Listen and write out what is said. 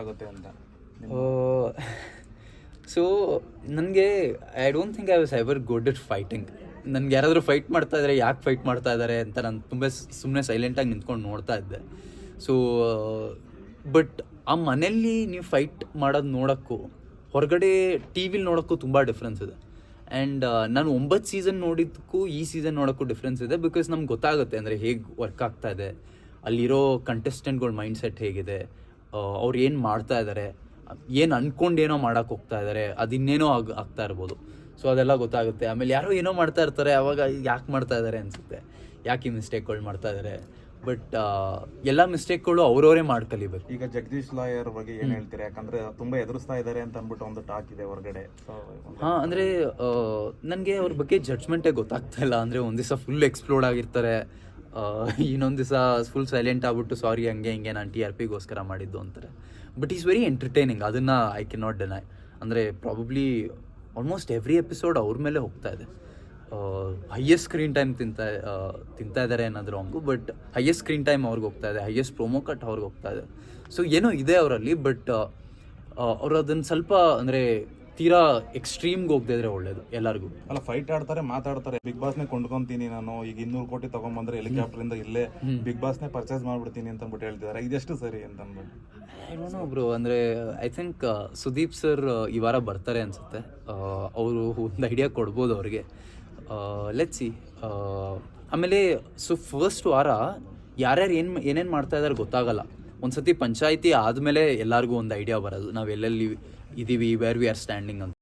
ಆಗುತ್ತೆ ಅಂತ ಸೊ ನನಗೆ I don't think I was ever good at fighting ನನಗೆ ಯಾರಾದರೂ ಫೈಟ್ ಮಾಡ್ತಾ ಇದ್ದಾರೆ ಯಾಕೆ ಫೈಟ್ ಮಾಡ್ತಾ ಇದ್ದಾರೆ ಅಂತ ನಾನು ತುಂಬ ಸುಮ್ಮನೆ ಸೈಲೆಂಟಾಗಿ ನಿಂತ್ಕೊಂಡು ನೋಡ್ತಾ ಇದ್ದೆ. ಸೊ ಬಟ್ ಆ ಮನೆಯಲ್ಲಿ ನೀವು ಫೈಟ್ ಮಾಡೋದು ನೋಡೋಕ್ಕೂ, ಹೊರಗಡೆ ಟಿ ವಿಲಿ ನೋಡೋಕ್ಕೂ ತುಂಬ ಡಿಫ್ರೆನ್ಸ್ ಇದೆ. ಆ್ಯಂಡ್ ನಾನು ಒಂಬತ್ತು ಸೀಸನ್ ನೋಡಿದ್ದಕ್ಕೂ ಈ ಸೀಸನ್ ನೋಡೋಕ್ಕೂ ಡಿಫ್ರೆನ್ಸ್ ಇದೆ ಬಿಕಾಸ್ ನಮ್ಗೆ ಗೊತ್ತಾಗುತ್ತೆ ಅಂದರೆ ಹೇಗೆ ವರ್ಕ್ ಆಗ್ತಾ ಇದೆ, ಅಲ್ಲಿರೋ ಕಂಟೆಸ್ಟೆಂಟ್ಗಳ ಮೈಂಡ್ ಸೆಟ್ ಹೇಗಿದೆ ಅವ್ರು ಏನು ಮಾಡ್ತಾ ಇದ್ದಾರೆ ಏನು ಅನ್ಕೊಂಡು ಏನೋ ಮಾಡಕ್ಕೆ ಹೋಗ್ತಾ ಇದ್ದಾರೆ ಅದಿನ್ನೇನೋ ಆಗ ಆಗ್ ಆಗ್ತಾ ಇರ್ಬೋದು. ಸೊ ಅದೆಲ್ಲ ಗೊತ್ತಾಗುತ್ತೆ. ಆಮೇಲೆ ಯಾರೋ ಏನೋ ಮಾಡ್ತಾ ಇರ್ತಾರೆ ಅವಾಗ ಯಾಕೆ ಮಾಡ್ತಾ ಇದ್ದಾರೆ ಅನಿಸುತ್ತೆ. ಯಾಕೆ ಈ ಮಿಸ್ಟೇಕ್ಗಳು ಮಾಡ್ತಾ ಇದ್ದಾರೆ ಬಟ್ ಎಲ್ಲ ಮಿಸ್ಟೇಕ್ಗಳು ಅವ್ರವರೇ ಮಾಡ್ಕಲಿಬೇಕು. ಈಗ ಜಗದೀಶ್ ಲಾಯರ್ ಬಗ್ಗೆ ಏನು ಹೇಳ್ತೀರಾ? ಯಾಕಂದ್ರೆ ತುಂಬಾ ಎದುರಿಸ್ತಾ ಇದ್ದಾರೆ ಅಂತ ಅಂದ್ಬಿಟ್ಟು ಒಂದು ಟಾಕ್ ಇದೆ ಹೊರಗಡೆ. ಹಾ ಅಂದ್ರೆ ಅಂದರೆ ನನಗೆ ಅವ್ರ ಬಗ್ಗೆ ಜಡ್ಜ್ಮೆಂಟೇ ಗೊತ್ತಾಗ್ತಾ ಇಲ್ಲ. ಅಂದ್ರೆ ಒಂದ್ ದಿವಸ ಫುಲ್ ಎಕ್ಸ್ಪ್ಲೋರ್ಡ್ ಆಗಿರ್ತಾರೆ. ಇನ್ನೊಂದು ದಿವಸ ಫುಲ್ ಸೈಲೆಂಟ್ ಆಗ್ಬಿಟ್ಟು ಸಾರಿ ಹಂಗೆ, ಹಿಂಗೆ, ನಾನು ಟಿ ಆರ್ ಪಿಗೋಸ್ಕರ ಮಾಡಿದ್ದು, ಅಂತಾರೆ. ಬಟ್ ಈಸ್ ವೆರಿ ಎಂಟರ್ಟೈನಿಂಗ್ ಅದನ್ನು ಐ ಕೆನ್ ನಾಟ್ ಡೆನೈ ಅಂದರೆ ಪ್ರಾಬಬ್ಲಿ ಆಲ್ಮೋಸ್ಟ್ ಎವ್ರಿ ಎಪಿಸೋಡ್ ಅವ್ರ ಮೇಲೆ ಹೋಗ್ತಾ ಇದೆ. ಹೈಯೆಸ್ಟ್ ಸ್ಕ್ರೀನ್ ಟೈಮ್ ತಿಂತಾ ತಿಂತಾ ಇದ್ದಾರೆ ಅನ್ನೋದು wrong but highest screen time ಅವ್ರಿಗೆ ಹೋಗ್ತಾ ಇದೆ. ಹೈಯೆಸ್ಟ್ ಪ್ರೊಮೋ ಕಟ್ ಅವ್ರಿಗೆ ಹೋಗ್ತಾ ಇದೆ. ಸೊ ಏನೋ ಇದೆ ಅವರಲ್ಲಿ ಬಟ್ ಅವರು ಅದನ್ನು ಸ್ವಲ್ಪ, ಅಂದರೆ ತೀರಾ ಎಕ್ಸ್ಟ್ರೀಮ್ಗೆ ಹೋಗದೆ ಇದ್ರೆ ಒಳ್ಳೇದು ಎಲ್ಲರಿಗೂ. ಅಲ್ಲ ಫೈಟ್ ಆಡ್ತಾರೆ ಮಾತಾಡ್ತಾರೆ. ಬಿಗ್ ಬಾಸ್ ನೇ ಕೊಂಡ್ಕೊಂತೀನಿ ನಾನು ಈಗ ಇನ್ನೂರು ಕೋಟಿ ತಗೊಂಡ್ಬಂದ್ರೆ ಹೆಲಿಕಾಪ್ಟರ್ ಇಂದ ಇಲ್ಲೇ ಬಿಗ್ ಬಾಸ್ ನೇ ಪರ್ಚೇಸ್ ಮಾಡ್ಬಿಡ್ತೀನಿ ಅಂತ ಅಂದ್ಬಿಟ್ಟು ಹೇಳ್ತಿದಾರೆ ಇದೆಷ್ಟು ಸರಿ ಅಂತ ಅಂದ್ಬಿಟ್ಟು? ಒಬ್ರು ಅಂದ್ರೆ ಐ ಥಿಂಕ್ ಸುದೀಪ್ ಸರ್ ಈ ವಾರ ಬರ್ತಾರೆ ಅನ್ಸುತ್ತೆ. ಅವರು ಒಂದು ಐಡಿಯಾ ಕೊಡ್ಬೋದು ಅವ್ರಿಗೆ. ಲೆಟ್ಸಿ ಆಮೇಲೆ ಸೊ ಫಸ್ಟ್ ವಾರ ಯಾರ್ಯಾರು ಏನು ಏನೇನು ಮಾಡ್ತಾ ಇದ್ದಾರೆ ಗೊತ್ತಾಗಲ್ಲ. ಒಂದ್ಸತಿ ಪಂಚಾಯಿತಿ ಆದಮೇಲೆ ಎಲ್ಲರಿಗೂ ಒಂದು ಐಡಿಯಾ ಬರೋದು. ನಾವು ಎಲ್ಲೆಲ್ಲಿ ಇದ್ದೀವಿ ವೇರ್ ವಿ ಆರ್ ಸ್ಟ್ಯಾಂಡಿಂಗ್ ಅಂತ.